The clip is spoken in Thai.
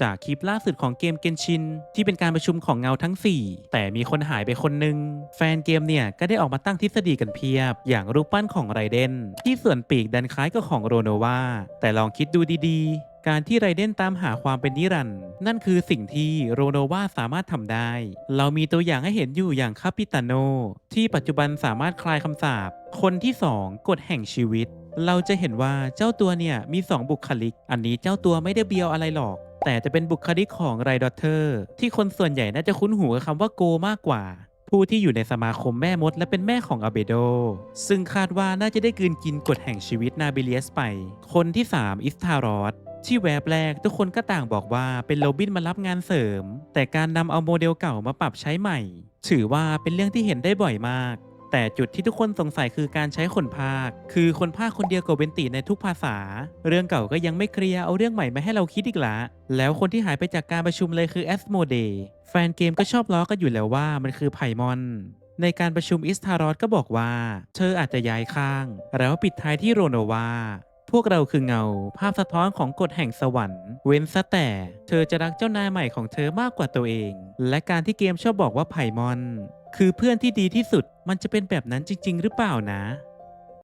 จากคลิปล่าสุดของเกมเกนชินที่เป็นการประชุมของเงาทั้ง 4 แต่มีคนหายไปคนหนึ่งแฟนเกมเนี่ยก็ได้ออกมาตั้งทฤษฎีกันเพียบ อย่างรูปปั้นของไรเดนที่ส่วนปีกดันคล้ายกับของโรโนวาแต่ลองคิดดูดีๆ การที่ไรเดนตามหาความเป็นนิรันด์นั่นคือสิ่งที่โรโนวาสามารถทำได้ เรามีตัวอย่างให้เห็นอยู่อย่างคาปิตาโน ที่ปัจจุบันสามารถคลายคำสาปคนที่ 2 กฎแห่งชีวิตเราจะเห็นว่าเจ้าตัวเนี่ยมี 2 บุคลิก อันนี้เจ้าตัวไม่ได้เบียวอะไรหรอก แต่จะเป็นบุคลิกของไรดอเทอร์ที่คนส่วนใหญ่น่าจะคุ้นหูกับคำว่าโกมากกว่า ผู้ที่อยู่ในสมาคมแม่มดและเป็นแม่ของอาเบโด ซึ่งคาดว่าน่าจะได้กืนกินกฎแห่งชีวิตนาเบเลียสไป คนที่ 3 อิสทารอสที่แวบแรกทุกคนก็ต่างบอกว่าเป็นโรบินมารับงานเสริม แต่การนำเอาโมเดลเก่ามาปรับใช้ใหม่ ถือว่าเป็นเรื่องที่เห็นได้บ่อยมาก แต่จุดที่ทุกคนสงสัยคือการใช้คนภาค คือคนภาคคนเดียวกับเวนติในทุกภาษา เรื่องเก่าก็ยังไม่เคลียร์เอาเรื่องใหม่มาให้เราคิดอีกละแล้วคนที่หายไปจากการประชุมเลยคือแอสโมเดแฟนเกมก็ชอบล้อกันอยู่แล้วว่ามันคือไพมอนในการประชุมอิสทารอสก็บอกว่า เธออาจจะย้ายข้าง แล้วปิดท้ายที่โรโนวาพวกเราคือเงา ภาพสะท้อนของกฎแห่งสวรรค์ เว้นซะแต่ เธอจะรักเจ้านายใหม่ของเธอมากกว่าตัวเอง และการที่เกมชอบบอกว่าไผ่มอน คือเพื่อนที่ดีที่สุดมันจะเป็นแบบนั้นจริง ๆ หรือเปล่านะ